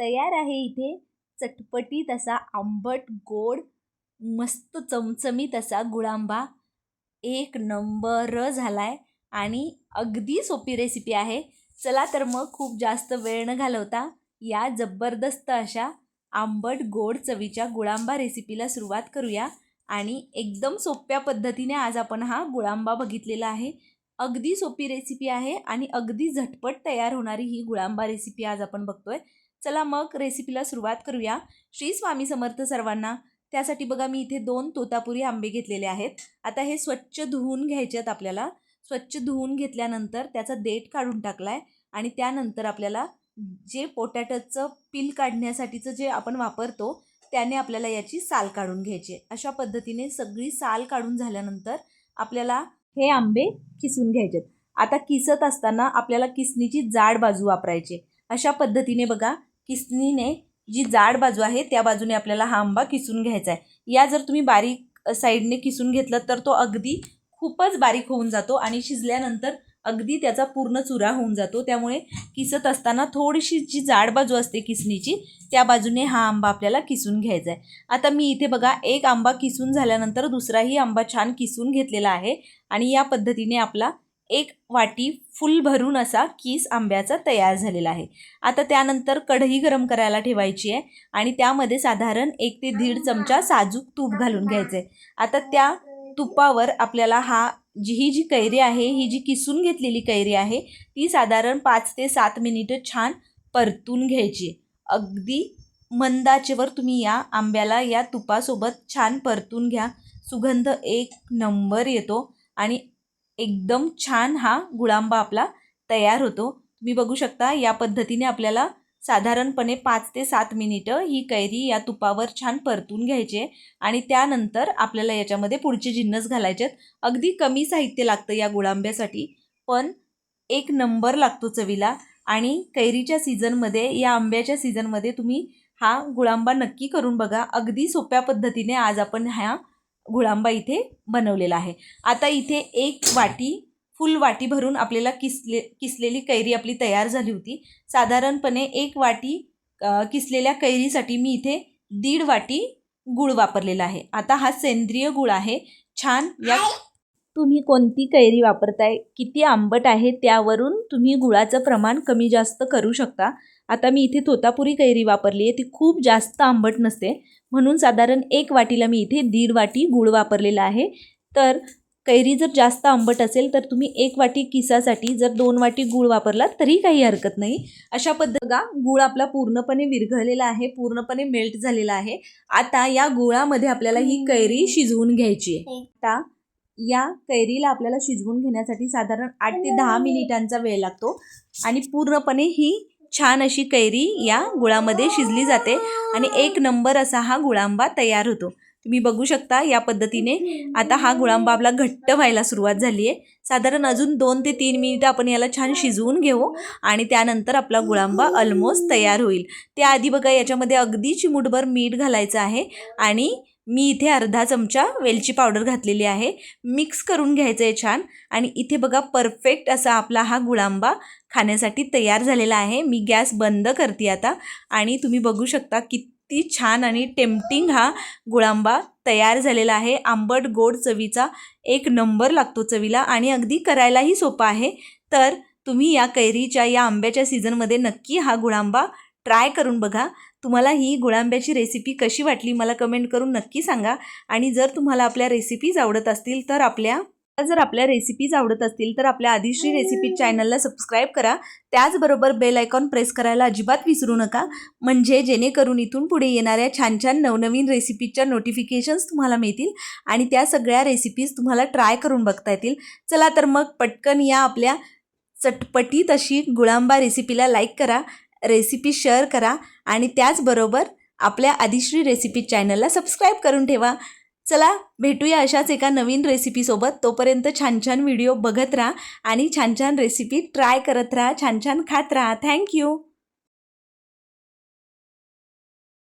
तयार आहे इथे. चटपटीत असा आंबट गोड मस्त चमचमीत असा गुळांबा. एक नंबर झालाय आणि अगदी सोपी रेसिपी आहे. चला तर मग खूप जास्त वेळ न घालवता या जबरदस्त अशा आंबट गोड चवीच्या गुळांबा रेसिपीला सुरुवात करूया. आणि एकदम सोप्या पद्धतीने आज आपण हा गुळांबा बघितलेला आहे. अगदी सोपी रेसिपी आहे आणि अगदी झटपट तयार होणारी ही गुळांबा रेसिपी आज आपण बघतोय. चला मग रेसिपीला सुरुवात करूया. श्री स्वामी समर्थ सर्वांना त्यासाठी बघा मी इथे दोन तोतापुरी आंबे घेतलेले आहेत. आता हे स्वच्छ धुवून घ्यायचे आहेत आपल्याला. स्वच्छ धुवून घेतल्यानंतर त्याचा देठ काढून टाकला आहे आणि त्यानंतर आपल्याला जे पोटॅटोचं पील काढण्यासाठीचं जे आपण वापरतो त्याने आपल्याला याची साल काढून घ्यायची अशा पद्धतीने सगळी साल काढून झाल्यानंतर आपल्याला हे आंबे किसून घ्यायचेत आता किसत असताना आपल्याला किसणीची जाड बाजू वापरायची अशा पद्धतीने बघा किसणीने जी जाड बाजू आहे त्या बाजूने आपल्याला हा आंबा किसून घ्यायचा आहे. या जर तुम्ही बारीक साईडने किसून घेतलं तर तो अगदी खूपच बारीक होऊन जातो आणि शिजल्यानंतर अगदी त्याचा पूर्ण चुरा होऊन जातो. त्यामुळे किसत असताना थोडीशी जी जाड बाजू असते किसणीची त्या बाजूने हा आंबा आपल्याला किसून घ्यायचा आहे. आता मी इथे बघा एक आंबा किसून झाल्यानंतर दुसराही आंबा छान किसून घेतलेला आहे आणि या पद्धतीने आपला एक वाटी फुल भरून असा किस आंब्याचा तयार झालेला आहे. आता त्यानंतर कढई गरम करायला ठेवायची आहे आणि त्यामध्ये साधारण एक ते दीड चमचा साजूक तूप घालून घ्यायचं आहे. आता त्या तुपावर आपल्याला हा जी ही जी कैरी आहे ही जी किसून घेतलेली कैरी आहे ती साधारण पाच ते सात मिनिटं छान परतून घ्यायची अगदी मंदाचेवर तुम्ही या आंब्याला या तुपासोबत छान परतून घ्या. सुगंध एक नंबर येतो आणि एकदम छान हा गुळांबा आपला तयार होतो. तुम्ही बघू शकता या पद्धतीने आपल्याला साधारणपणे पाच ते सात मिनिटं ही कैरी या तुपावर छान परतून घ्यायचे आणि त्यानंतर आपल्याला याच्यामध्ये पुढचे जिन्नस घालायचे आहेत अगदी कमी साहित्य लागतं या गुळांब्यासाठी पण एक नंबर लागतो चवीला आणि कैरीच्या सीझनमध्ये या आंब्याच्या सीझनमध्ये तुम्ही हा गुळांबा नक्की करून बघा. अगदी सोप्या पद्धतीने आज आपण ह्या गुळांबा इथे बनवलेला आहे. आता इथे एक वाटी फुल वाटी भरून आपल्याला किसले किसलेली कैरी आपली तयार झाली होती. साधारणपणे एक वाटी किसलेल्या कैरीसाठी मी इथे दीड वाटी गूळ वापरलेला आहे. आता हा सेंद्रिय गूळ आहे. छान या तुम्ही कोणती कैरी वापरताय किती आंबट आहे त्यावरून तुम्ही गुळाचं प्रमाण कमी जास्त करू शकता. आता मी इथे तोतापुरी कैरी वापरली आहे. ती खूप जास्त आंबट नसते. म्हणून साधारण एक वाटीला मी इथे दीड वाटी गूळ वापरलेला आहे. तर कैरी जर जास्त आंबट असेल तर तुम्ही एक वाटी किसासाठी जर दोन वाटी गूळ वापरलात तरी काही हरकत नाही. अशा पद्धतीगा गूळ आपला पूर्णपणे विरघळलेला आहे पूर्णपणे मेल्ट झालेला आहे. आता या गुळामध्ये आपल्याला ही कैरी शिजवून घ्यायची आहे. आता या कैरीला आपल्याला शिजवून घेण्यासाठी साधारण आठ ते दहा मिनिटांचा वेळ लागतो. आणि पूर्णपणे ही छान अशी कैरी या गुळामध्ये शिजली जाते आणि एक नंबर असा हा गुळांबा तयार होतो. तुम्ही बघू शकता या पद्धतीने आता हा गुळांबा आपला घट्ट व्हायला सुरुवात झाली आहे. साधारण अजून दोन ते तीन मिनिटं आपण याला छान शिजवून घेऊ आणि त्यानंतर आपला गुळांबा ऑलमोस्ट तयार होईल. त्याआधी बघा याच्यामध्ये अगदी चिमूटभर मीठ घालायचं आहे आणि मी इथे अर्धा चमचा वेलची पावडर घातलेली आहे. मिक्स करून घ्यायचं आहे छान. आणि इथे बघा परफेक्ट असा आपला हा गुळांबा खाण्यासाठी तयार झालेला आहे. मी गॅस बंद करते आता. आणि तुम्ही बघू शकता किती छान आणि टेम्पटिंग हा गुळांबा तयार झालेला आहे. आंबट गोड चवीचा एक नंबर लागतो चवीला. आणि अगदी करायलाही सोपा आहे. तर तुम्ही या कैरीच्या या आंब्याच्या सीझनमध्ये नक्की हा गुळांबा ट्राय करून बघा. तुम्हाला ही गुळांब्याची रेसिपी कशी वाटली मला कमेंट करून नक्की सांगा. आणि जर तुम्हाला आपल्या रेसिपीज आवडत असतील तर आपल्या जर आपल्या रेसिपीज आवडत असतील तर आपल्या आदिश्री रेसिपी चॅनलला सबस्क्राईब करा. त्याचबरोबर बेल आयकॉन प्रेस करायला अजिबात विसरू नका. म्हणजे जेणेकरून इथून पुढे येणाऱ्या छान छान नवनवीन रेसिपीजच्या नोटिफिकेशन्स तुम्हाला मिळतील आणि त्या सगळ्या रेसिपीज तुम्हाला ट्राय करून बघता येतील. चला तर मग पटकन या आपल्या चटपटीत अशी गुळांबा रेसिपीला लाईक करा. रेसिपी शेअर करा आणि त्याचबरोबर आपल्या आदिश्री रेसिपी चॅनलला सबस्क्राईब करून ठेवा. चला भेटूया अशाच एका नवीन रेसिपीसोबत तोपर्यंत छान छान व्हिडिओ बघत राहा आणि छान छान रेसिपी ट्राय करत राहा छान छान खात राहा. थँक्यू